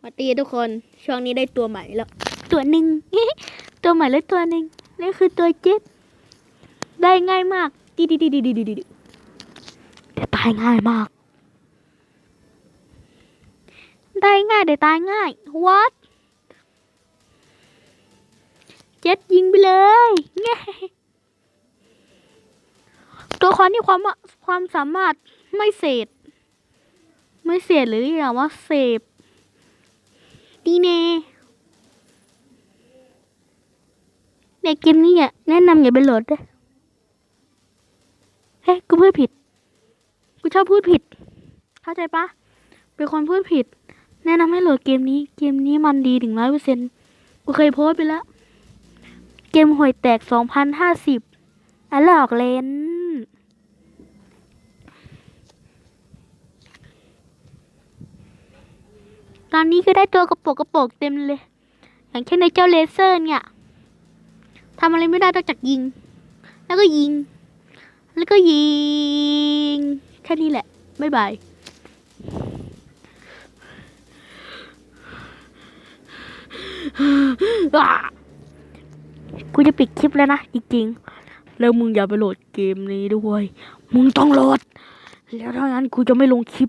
สวัสดีทุกคน ช่วงนี้ได้ตัวใหม่แล้ว ตัวหนึ่งตัวใหม่แล้วตัวหนึ่งนี่คือตัวเจ็ดได้ง่ายมากดีดีดีดีดีดีดีแต่ตายง่ายมาก ได้ง่ายแต่ตายง่าย what เจ็ดยิงไปเลยเย้ตัวคอนนี่ความความสามารถไม่เสดไม่เสดหรืออย่างว่าเสพ ดีเน่เด็กเกมนี้อะแนะนำอย่าไปโหลดด้วยเฮ้ยกูพูดผิด กูชอบพูดผิด เข้าใจปะเป็นคนพูดผิด แนะนำให้โหลดเกมนี้ เกมนี้มันดีถึงร้อยเปอร์เซ็นต์กูเคยโพสไปแล้ว เกมห่วยแตกสองพันห้าสิบอันหลอกเลน ตอนนี้ก็ได้ตัวกระโปรงกระโปรงเต็มเลย อย่างเช่นในเจ้าเลเซอร์เนี่ยทำอะไรไม่ได้นอกจากยิง แล้วก็ยิง แล้วก็ยิง แค่นี้แหละ บ๊ายบายกูจะปิดคลิปแล้วนะ จริงๆ แล้วมึงอย่าไปโหลดเกมนี้ด้วย มึงต้องโหลด แล้วถ้างั้นกูจะไม่ลงคลิป